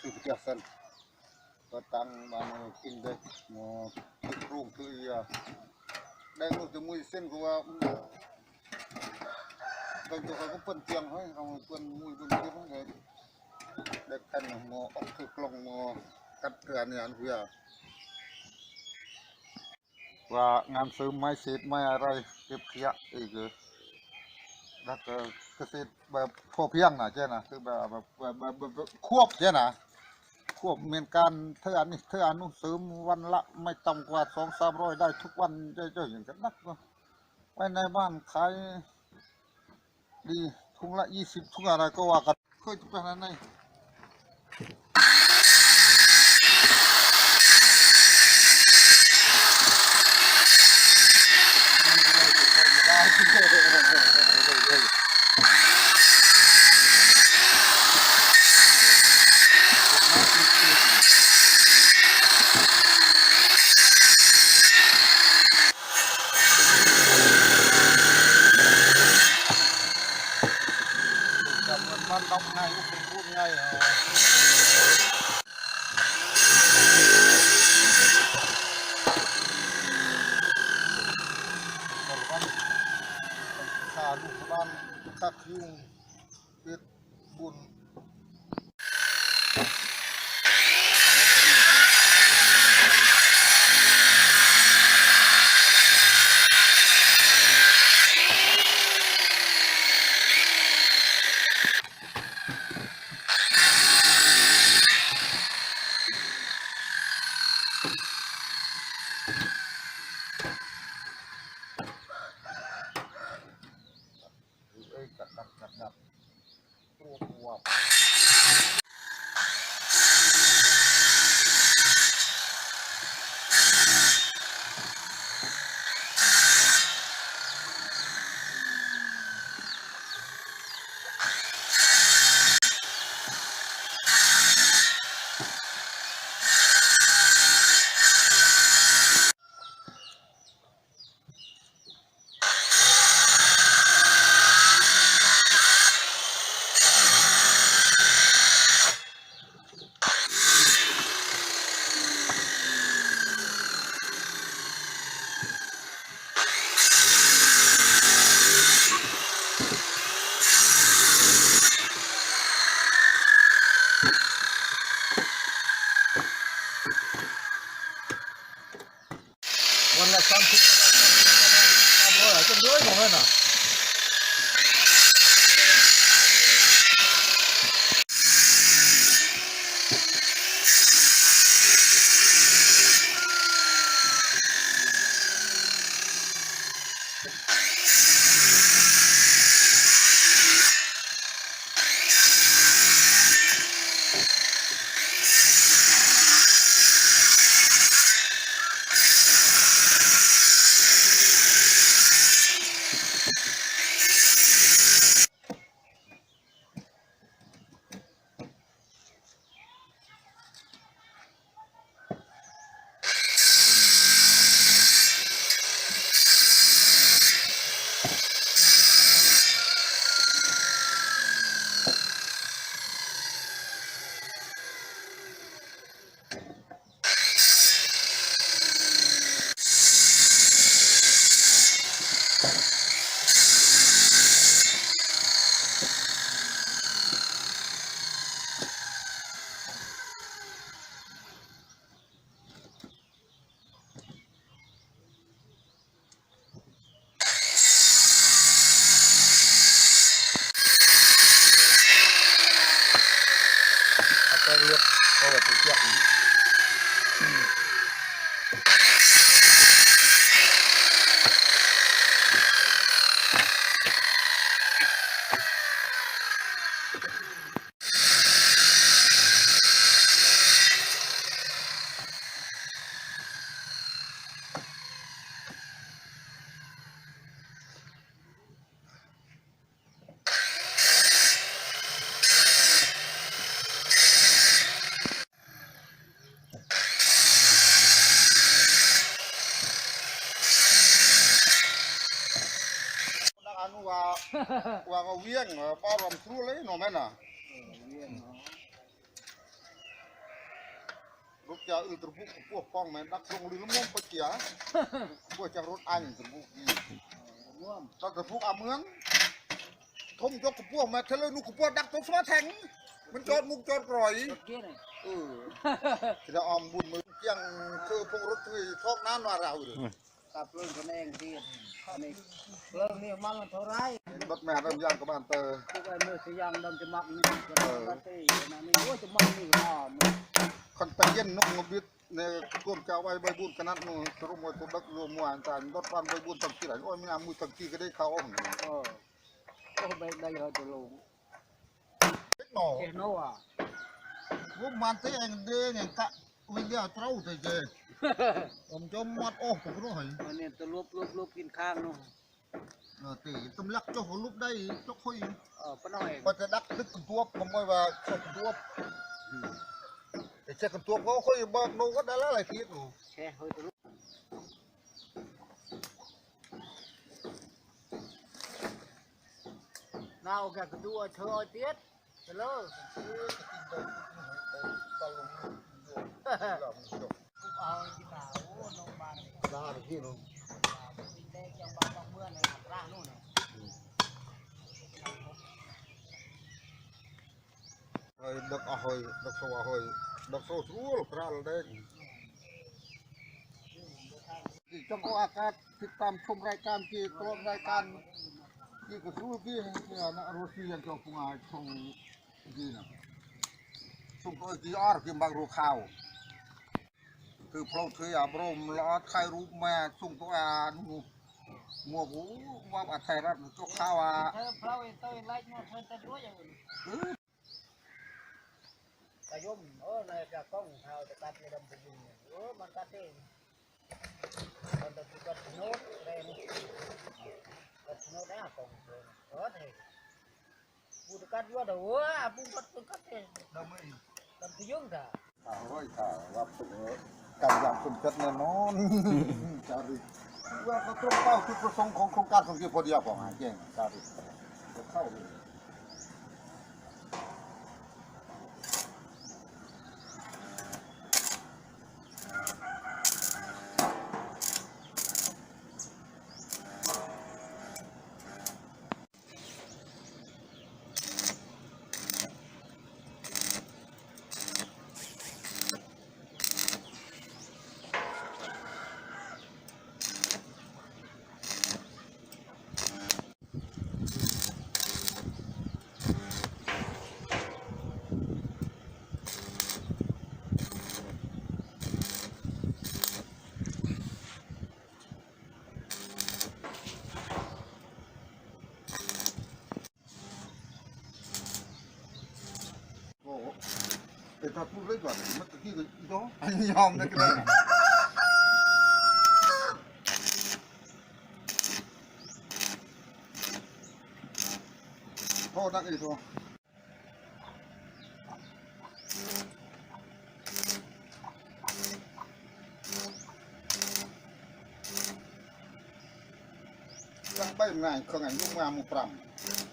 kebiasaan petang mana indek mau kerung tu ya dan tu temu sen gua dan tu aku penting hai kamu pun mui pun dia pun kan dekan mau ok ke klong mau kat ke anian ku ya ว่างานซื้อไม้เศษไม้อะไรเก็บขยะอีกเออแล้วก็เกษตรแบบพอเพียงนะเจ้านะคือแบบแบบแบบแบบแบบแบบควบเจ้านะ ควบเมียนการเท่าอันนี้เท่าอันนู้นซื้อวันละไม่ต่ำกว่าสองสามร้อยได้ทุกวันเจ้าเจ้าอย่างกันนักไว้ในบ้านขายดีทุงละยี่สิบทุงอะไรก็ว่ากันเคยจะไปไหนไหน จำมันมันต้องง่ายก็เป็นพูดง่ายเหรอบอกว่าขาลูกบ้านคักยุ่งเป็ดบุญ เอ้ยกัดกัดกัดกัด ตั วตัววันละสามสิ บสามร้อยจนด้วยของมันอะ apa lihat oh itu siap ini Nak anu wa wa ngawieng pa ram tru le no mena จะอือตระบุกพวกป้องแม่ดักลงหรือละมุมปะเจียพวกจะรถอันตระบุกดีร่วมตอนตระบุกอาเมืองทมยกกับพวกแม่ทะเลนุกับพวกดักตัวฟ้าแทงมันจอดมุกจอดกร่อยรถเกี้ยเลยเออจะออมบุญมือเกี่ยงคือพวกรถที่ทอกน้ำว่าเราเลย กับเรื่องกันเองที่นี่เรื่องนี้มันเท่าไรรถแม่เริ่มย่างกับบ้านเตอทุกไอ้เมื่อสยามดำจะมักนี่จะมักตีนะนี่โอ้จะมักนี่ก็มันคนตะเย็นนกงบิดในก้มเจ้าไว้ใบบุญขนาดนู้นสรุปว่าตัวดักรวมมวนตานรถฟันใบบุญตั้งที่ไหนโอ้ยมีน้ำมือตั้งที่ก็ได้เข้าอ้อมเออโอ้ไปได้เหรอตัวลงหน่อเอ็นโน่อะว่ามันเตงเด้งอย่างกะ วิ่งเดียวเต้าเตยเจผมจมมัดโอ้ผมรู้เหรอมันเนี่ยตัวลูบลูบลูบกินข้างนู่นเออตีตำลักเจ้าหัวลูกได้เจ้าคุยเออป้าน้อยพอจะดักตึกกันตัวผมไม่ว่าเช็คกันตัวแต่เช็คกันตัวก็คุยบอกโน้ก็ได้แล้วอะไรทีหนูแช่เฮ้ยตัวลูกน่าโอเคก็ดูเธอเตี้ยไปเลย เอาที่ขาวน้องบ้านลาที่นูเด็กยังบ้านบางเมื่อนะร่านู่นน่ะเฮ้ยดักอะเฮ้ยดักโซ่อะเฮ้ยดักโซ่สู้กระไรเด้งจังหวะอากาศติดตามชมรายการที่ตลอดรายการที่กระสู้ที่เนี่ยนะรู้สิยังจะพุงอาชงที่นะส่งตัวที่อาร์กิมบางรูข้าว คือพระเทียบรมล้อถ่ายรูปแม่ส่งตัวอานูมัวหูว่าอัไทยรัฐก็ข้าวอะเธอเพระเต้ยไล่เนี่ยเธอจะด้วยอย่างอื่นกระยมเออในจากกล้องเท้าจะกัดในดำปุยุงเนี่ยเออมันกัดเองมันจะกัดโน้ตแรงกัดโน้ตได้กล้องเลยเออเท่ปูจะกัดว่าเด้อปูกัดปูกัดเองดำไม่ดำปุยุงจ้ะข่าวเฮ้ย ข่าวรับสุดเลยการอยากสมจัดแน่นอนจารีว่าเขาตรงเป้าจุดประสงค์ของโครงการสงเคราะห์พอดีของหาเก่งจารีจะเข้าเลย โอ้ แต่ถ้าพูดเลยก่อนมันตะกี้ก็ยอมอันนี้ยอมนะก็ได้โทษนักอีกตัวยังไปง่ายเขางไงยุ่งงามมุปรำ